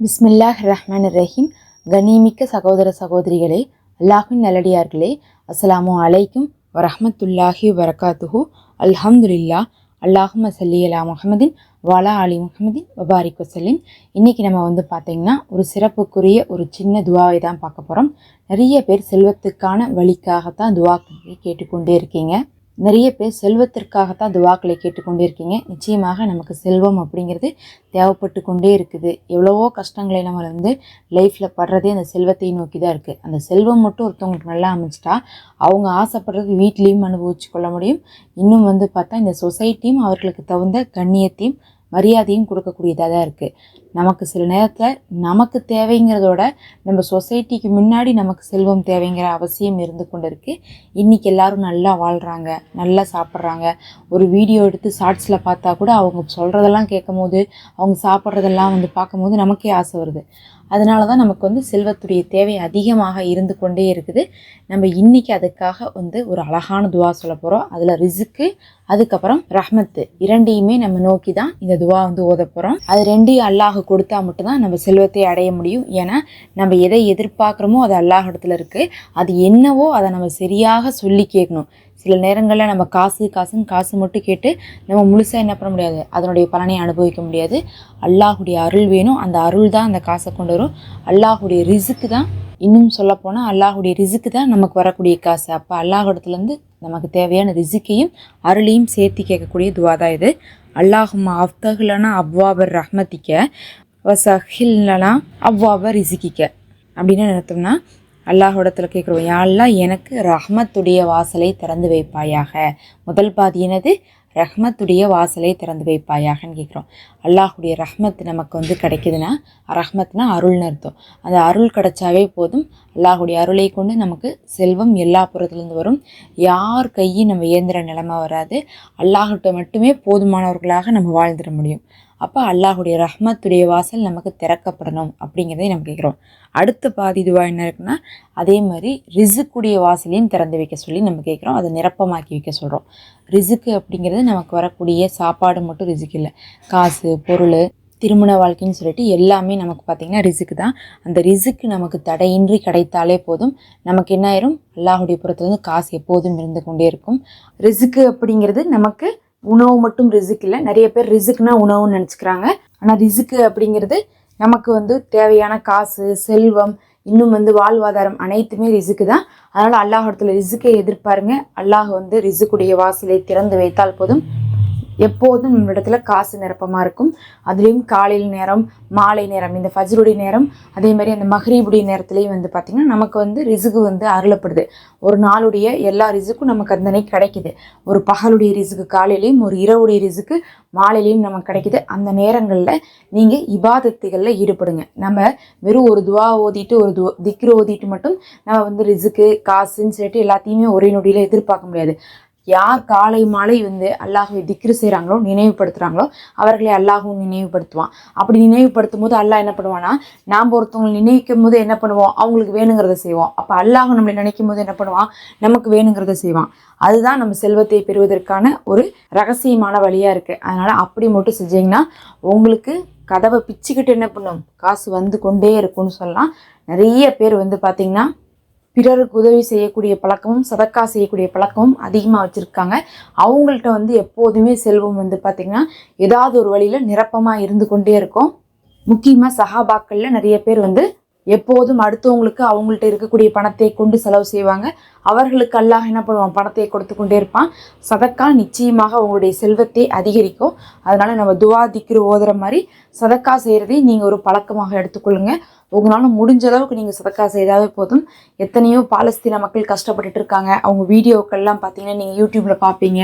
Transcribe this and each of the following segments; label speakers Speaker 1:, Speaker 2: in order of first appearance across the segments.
Speaker 1: பிஸ்மில்லாஹ் ரஹ்மான் ரஹீம் கனிமிக்க சகோதர சகோதரிகளே அல்லாஹின் நல்லடியார்களே அஸ்ஸலாமு அலைக்கும் வரஹமத்துல்லாஹி வரகாத்துஹு அல்ஹம்துலில்லா அல்லாஹும் சல்லி அலா வலா வாலா அலி முகமதின் வபாரிக் வசல்லின் இன்றைக்கி நம்ம வந்து பார்த்திங்கன்னா ஒரு சிறப்புக்குரிய ஒரு சின்ன துவாவை தான் பார்க்க போகிறோம் நிறைய பேர் செல்வத்துக்கான வழிக்காகத்தான் துவாக்களை கேட்டுக்கொண்டே இருக்கீங்க. நிறைய பேர் செல்வத்திற்காகத்தான் துவாக்களை கேட்டுக்கொண்டே நிச்சயமாக நமக்கு செல்வம் அப்படிங்கிறது தேவைப்பட்டு கொண்டே இருக்குது. எவ்வளவோ கஷ்டங்களை நம்ம வந்து லைஃப்பில் படுறதே அந்த செல்வத்தை நோக்கி தான் இருக்குது அந்த செல்வம் மட்டும் ஒருத்தவங்களுக்கு நல்லா அமைச்சிட்டா அவங்க ஆசைப்படுறது வீட்லேயும் அனுபவிச்சு கொள்ள முடியும். இன்னும் வந்து பார்த்தா இந்த சொசைட்டியும் அவர்களுக்கு தகுந்த கண்ணியத்தையும் மரியாதையும் கொடுக்கக்கூடியதாக தான் இருக்குது நமக்கு சில நேரத்தில் நமக்கு தேவைங்கிறதோட நம்ம சொசைட்டிக்கு முன்னாடி நமக்கு செல்வம் தேவைங்கிற அவசியம் இருந்து கொண்டு இருக்குது இன்றைக்கி எல்லோரும் நல்லா வாழ்கிறாங்க நல்லா சாப்பிட்றாங்க. ஒரு வீடியோ எடுத்து ஷார்ட்ஸில் பார்த்தா கூட அவங்க சொல்கிறதெல்லாம் கேட்கும் போது அவங்க சாப்பிட்றதெல்லாம் வந்து பார்க்கும்போது நமக்கே ஆசை வருது. அதனால தான் நமக்கு வந்து செல்வத்துடைய தேவை அதிகமாக இருந்து கொண்டே இருக்குது. நம்ம இன்றைக்கி அதுக்காக வந்து ஒரு அழகான துவா சொல்ல போகிறோம் அதில் ரிசுக்கு அதுக்கப்புறம் ரஹ்மத்து இரண்டையுமே நம்ம நோக்கி தான் இந்த துவா வந்து ஓத போகிறோம் அது ரெண்டையும் அல்லாஹ் கொடுத்தா மட்டும்தான் நம்ம செல்வத்தை அடைய முடியும். ஏன்னா நம்ம எதை எதிர்பார்க்குறோமோ அது அல்லாஹ் இடத்துல இருக்குது அது என்னவோ அதை நம்ம சரியாக சொல்லி கேட்கணும். சில நேரங்களில் நம்ம காசு காசுன்னு காசு மட்டும் கேட்டு நம்ம முழுசாக என்ன பண்ண முடியாது. அதனுடைய பலனை அனுபவிக்க முடியாது. அல்லாஹுடைய அருள் வேணும். அந்த அருள் தான் அந்த காசை கொண்டு வரும். அல்லாஹுடைய ரிசுக்கு தான். இன்னும் சொல்லப்போனால் அல்லாஹுடைய ரிசுக்கு தான் நமக்கு வரக்கூடிய காசு. அப்போ அல்லாஹிடத்துலேருந்து நமக்கு தேவையான ரிசிக்கையும் அருளையும் சேர்த்து கேட்கக்கூடிய துவா தான் இது. அல்லாஹும் அஃப்தகுலனா அவ்வாபர் ரஹ்மத்திக்க வசஹில்லனா அவ்வாபர் ரிசிக்கிக்க. அப்படின்னு நினைத்தோம்னா அல்லாஹோடத்தில் கேட்குறோம் யாழ்லாம் எனக்கு ரஹ்மத்துடைய வாசலை திறந்து வைப்பாயாக. முதல் பாதி என்னது? ரஹ்மத்துடைய வாசலை திறந்து வைப்பாயாகன்னு கேட்குறோம் அல்லாஹுடைய ரஹ்மத் நமக்கு வந்து கிடைக்குதுன்னா ரஹ்மத்னா அருள்னு அர்த்தம். அந்த அருள் கிடைச்சாவே போதும். அல்லாஹுடைய அருளை கொண்டு நமக்கு செல்வம் எல்லா புறத்துலேருந்து வரும். யார் கையும் நம்ம இயந்திர நிலைமை வராது. அல்லாஹிட்ட மட்டுமே போதுமானவர்களாக நம்ம வாழ்ந்துட முடியும். அப்போ அல்லாஹுடைய ரஹ்மத்துடைய வாசல் நமக்கு திறக்கப்படணும் அப்படிங்கிறதை நம்ம கேட்குறோம் அடுத்த பாதி இதுவாக என்ன இருக்குன்னா அதே மாதிரி ரிசுக்குடைய வாசலையும் திறந்து வைக்க சொல்லி நம்ம கேட்குறோம் அதை நிரப்பமாக்கி வைக்க சொல்கிறோம் ரிசுக்கு அப்படிங்கிறது நமக்கு வரக்கூடிய சாப்பாடு மட்டும் ரிசுக்கு இல்லை. காசு பொருள் திருமண வாழ்க்கைன்னு சொல்லிட்டு எல்லாமே நமக்கு பார்த்திங்கன்னா ரிசுக்கு தான். அந்த ரிசுக்கு நமக்கு தடையின்றி கிடைத்தாலே போதும். நமக்கு என்ன ஆயிரும்? அல்லாஹுடைய புறத்துலேருந்து காசு எப்போதும் இருந்து கொண்டே இருக்கும். ரிசுக்கு அப்படிங்கிறது நமக்கு உணவு மட்டும் ரிசுக் இல்லை. நிறைய பேர் ரிசுக்னா உணவுன்னு நினச்சிக்கிறாங்க. ஆனால் ரிசுக்கு அப்படிங்கிறது நமக்கு வந்து தேவையான காசு செல்வம் இன்னும் வந்து வாழ்வாதாரம் அனைத்துமே ரிசுக்கு தான். அதனால் அல்லாஹ் இடத்துல ரிசுக்கை எதிர்பாருங்க. அல்லாஹ் வந்து ரிசுக்குடைய வாசலை திறந்து வைத்தால் போதும். எப்போதும் நம்மளிடத்துல காசு நிரப்பமாக இருக்கும். அதுலேயும் காலையில் நேரம் மாலை நேரம் இந்த ஃபஜ்ருடைய நேரம் அதே மாதிரி அந்த மஹ்ரீபுடைய நேரத்துலேயும் வந்து பார்த்திங்கன்னா நமக்கு வந்து ரிசுகு வந்து அருளப்படுது. ஒரு நாளுடைய எல்லா ரிசுக்கும் நமக்கு அந்த கிடைக்குது. ஒரு பகலுடைய ரிசுக்கு காலையிலையும் ஒரு இரவுடைய ரிசுக்கு மாலையிலையும் நமக்கு கிடைக்குது. அந்த நேரங்களில் நீங்கள் இபாதத்துகளில் ஈடுபடுங்க. நம்ம வெறும் ஒரு துவா ஓதிட்டு ஒரு து திக்ரு ஓதிட்டு மட்டும் நம்ம வந்து ரிசுக்கு காசுன்னு சொல்லிட்டு எல்லாத்தையுமே ஒரே நொடியில் எதிர்பார்க்க முடியாது. யார் காலை மாலை வந்து அல்லாஹுவை திக்ரு செய்கிறாங்களோ நினைவுபடுத்துகிறாங்களோ அவர்களை அல்லாஹும் நினைவுபடுத்துவான். அப்படி நினைவுபடுத்தும் போது அல்லாஹ் என்ன பண்ணுவான்னா நாம் ஒருத்தவங்களை நினைக்கும் போது என்ன பண்ணுவோம்? அவங்களுக்கு வேணுங்கிறத செய்வோம். அப்போ அல்லாஹ் நம்மளை நினைக்கும் போது என்ன பண்ணுவான்? நமக்கு வேணுங்கிறத செய்வான். அதுதான் நம்ம செல்வத்தை பெறுவதற்கான ஒரு ரகசியமான வழியாக இருக்குது அதனால் அப்படி மட்டும் செஞ்சீங்கன்னா உங்களுக்கு கதவை பிச்சுக்கிட்டு என்ன பண்ணும்? காசு வந்து கொண்டே இருக்கும்னு சொல்லலாம். நிறைய பேர் வந்து பார்த்திங்கன்னா பிறருக்கு உதவி செய்யக்கூடிய பழக்கமும் சதக்கா செய்யக்கூடிய பழக்கமும் அதிகமாக வச்சுருக்காங்க. அவங்கள்ட்ட வந்து எப்போதுமே செல்வம் வந்து பார்த்திங்கன்னா ஏதாவது ஒரு வழியில் நிரப்பமாக இருந்து கொண்டே இருக்கும். முக்கியமாக சஹாபாக்களில் நிறைய பேர் வந்து எப்போதும் அடுத்தவங்களுக்கு அவங்கள்ட்ட இருக்கக்கூடிய பணத்தை கொண்டு செலவு செய்வாங்க. அவர்களுக்கு அல்லாஹ் என்ன பண்ணுவான்? பணத்தை கொடுத்து கொண்டே இருப்பான். சதக்கா நிச்சயமாக அவங்களுடைய செல்வத்தை அதிகரிக்கும். அதனால் நம்ம துவா திக்ரு ஓதுற மாதிரி சதக்கா செய்கிறதே நீங்கள் ஒரு பழக்கமாக எடுத்துக்கொள்ளுங்க. உங்களால் முடிஞ்ச அளவுக்கு நீங்கள் சதக்கா செய்தாவே போதும். எத்தனையோ பாலஸ்தீன மக்கள் கஷ்டப்பட்டுட்டு இருக்காங்க. அவங்க வீடியோக்கள்லாம் பார்த்தீங்கன்னா நீங்கள் யூடியூப்பில் பார்ப்பீங்க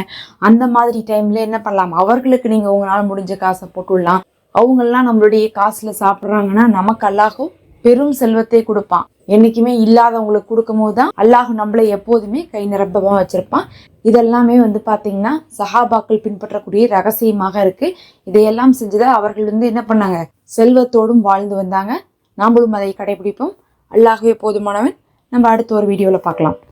Speaker 1: அந்த மாதிரி டைமில் என்ன பண்ணலாம்? அவர்களுக்கு நீங்கள் உங்களால் முடிஞ்ச காசை போட்டுடலாம். அவங்கெல்லாம் நம்மளுடைய காசில் சாப்பிட்றாங்கன்னா நமக்கு அல்லாகும் பெரும் செல்வத்தை கொடுப்பான். என்னைக்குமே இல்லாதவங்களுக்கு கொடுக்கும் போது தான் அல்லாஹ் நம்மளை எப்போதுமே கை நிரப்பமாக வச்சிருப்பான். இதெல்லாமே வந்து பார்த்தீங்கன்னா சஹாபாக்கள் பின்பற்றக்கூடிய ரகசியமாக இருக்கு. இதையெல்லாம் செஞ்சுதான் அவர்கள் வந்து என்ன பண்ணாங்க? செல்வத்தோடும் வாழ்ந்து வந்தாங்க. நாமளும் அதை கடைபிடிப்போம். அல்லாஹவே போதுமானவன். நம்ம அடுத்த ஒரு வீடியோவில் பார்க்கலாம்.